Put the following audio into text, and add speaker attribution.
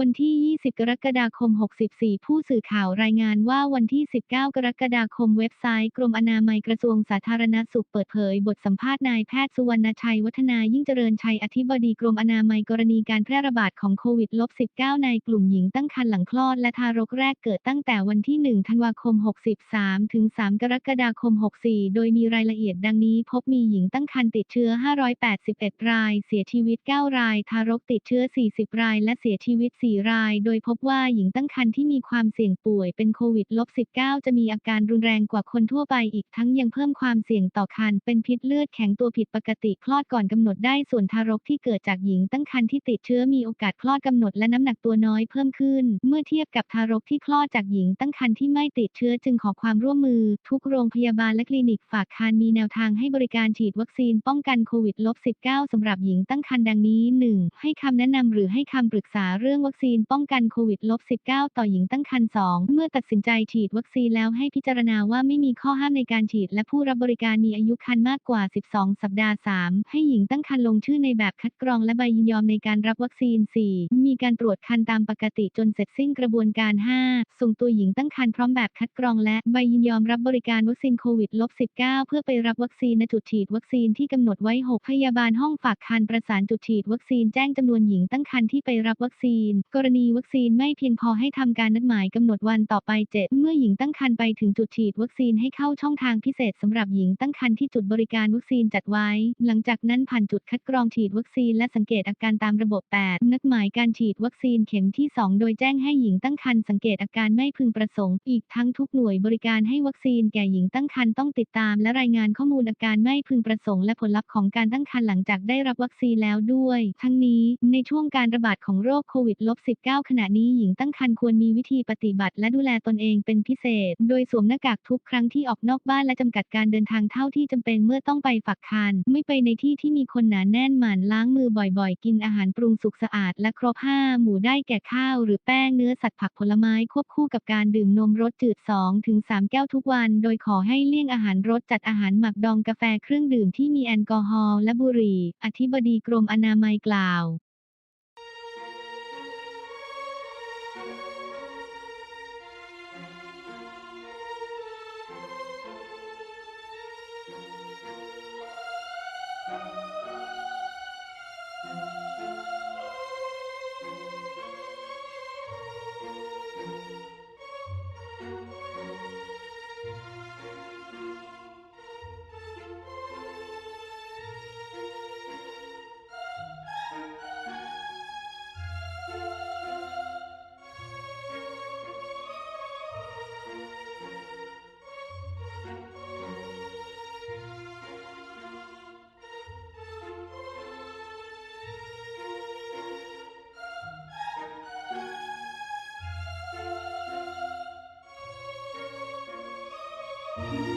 Speaker 1: วันที่ 20 กรกฎาคม 64 ผู้สื่อข่าวรายงานว่าวันที่ 19 กรกฎาคมเว็บไซต์ กรมอนามัยกระทรวงสาธารณสุขเปิดเผย บทสัมภาษณ์นายแพทย์สุวรรณชัยวัฒนายิ่งเจริญชัยอธิบดีกรมอนามัยกรณีการแพร่ระบาดของโควิด -19 ในกลุ่มหญิงตั้งครรภ์หลังคลอดและทารกแรกเกิดตั้งแต่วันที่ 1 ธันวาคม 63 ถึง 3 กรกฎาคม 64 โดยมีรายละเอียดดังนี้ พบมีหญิงตั้งครรภ์ติดเชื้อ 581 ราย เสียชีวิต 9 ราย ทารกติดเชื้อ 40 ราย และเสียชีวิต4 ราย โดยพบว่าหญิงตั้งครรภ์ที่มีความเสี่ยงป่วยเป็นโควิด -19 จะมีอาการรุนแรงกว่าคนทั่วไปอีกทั้งยังเพิ่มความเสี่ยงต่อครรภ์เป็นพิษเลือดแข็งตัวผิดปกติคลอดก่อนกำหนดได้ส่วนทารกที่เกิดจากหญิงตั้งครรภ์ที่ติดเชื้อมีโอกาสคลอดกำหนดและน้ำหนักตัวน้อยเพิ่มขึ้น เมื่อเทียบกับทารกที่คลอดจากหญิงตั้งครรภ์ที่ไม่ติดเชื้อจึงขอความร่วมมือ ทุกโรงพยาบาลและคลินิกฝากครรภ์มีแนวทางให้บริการฉีดวัคซีนป้องกันโควิด -19 สำหรับหญิงตั้งครรภ์ดังนี้ 1. ให้คำแนะนำหรือให้คำปรึกษาเรื่องวัคคซีนป้องกันโควิด -19 ต่อหญิงตั้งครรภ์ 2. เมื่อตัดสินใจฉีดวัคซีนแล้วให้พิจารณาว่าไม่มีข้อห้ามในการฉีด และผู้รับบริการมีอายุครรภ์มากกว่า 12 สัปดาห์ 3. ให้หญิงตั้งครรภ์ลงชื่อในแบบคัดกรองและใบยินยอมในการรับวัคซีน 4. มีการตรวจครรภ์ตามปกติจนเสร็จสิ้นกระบวนการ 5. ส่งตัวหญิงตั้งครรภ์พร้อมแบบคัดกรองและใบยินยอมรับบริการวัคซีนโควิด -19 เพื่อไปรับวัคซีนณจุดฉีดวัคซีนที่กำหนดไว้ 6 พยาบาลห้องฝากครรภ์ประสานจุดฉีดวัคซีนแจ้งจำนวนหญิงตั้งครรภ์ที่ไปรับวัคซีนกรณีวัคซีนไม่เพียงพอให้ทำการนัดหมายกำหนดวันต่อไป 7 เมื่อหญิงตั้งครรภ์ไปถึงจุดฉีดวัคซีนให้เข้าช่องทางพิเศษสำหรับหญิงตั้งครรภ์ที่จุดบริการวัคซีนจัดไว้ หลังจากนั้นผ่านจุดคัดกรองฉีดวัคซีนและสังเกตอาการตามระบบ 8 นัดหมายการฉีดวัคซีนเข็มที่ 2 โดยแจ้งให้หญิงตั้งครรภ์สังเกตอาการไม่พึงประสงค์ อีกทั้งทุกหน่วยบริการให้วัคซีนแก่หญิงตั้งครรภ์ต้องติดตามและรายงานข้อมูลอาการไม่พึงประสงค์และผลลัพธ์ของการตั้งครรภ์หลังจากได้รับวัคซีนแล้วด้วย ทั้งนี้ในช่วงการระบาดของโรคโควิด -19 ขณะนี้หญิงตั้งครรภ์ควรมีวิธีปฏิบัติและดูแลตนเองเป็นพิเศษ โดยสวมหน้ากากทุกครั้งที่ออกนอกบ้านและจำกัดการเดินทางเท่าที่จำเป็นเมื่อต้องไปฝักครรภ์ไม่ไปในที่ที่มีคนหนาแน่นหมั่นล้างมือบ่อยๆ กินอาหารปรุงสุกสะอาด และครบห้าหมู่ได้แก่ข้าว หรือแป้งเนื้อสัตว์ผักผลไม้ควบคู่กับการดื่มนมรสจืด 2-3 แก้วทุกวัน โดยขอให้เลี่ยงอาหารรสจัดอาหารหมักดองกาแฟเครื่องดื่มที่มีแอลกอฮอล์และบุหรี่ อธิบดีกรมอนามัยกล่าว Thank you.
Speaker 2: Thank you.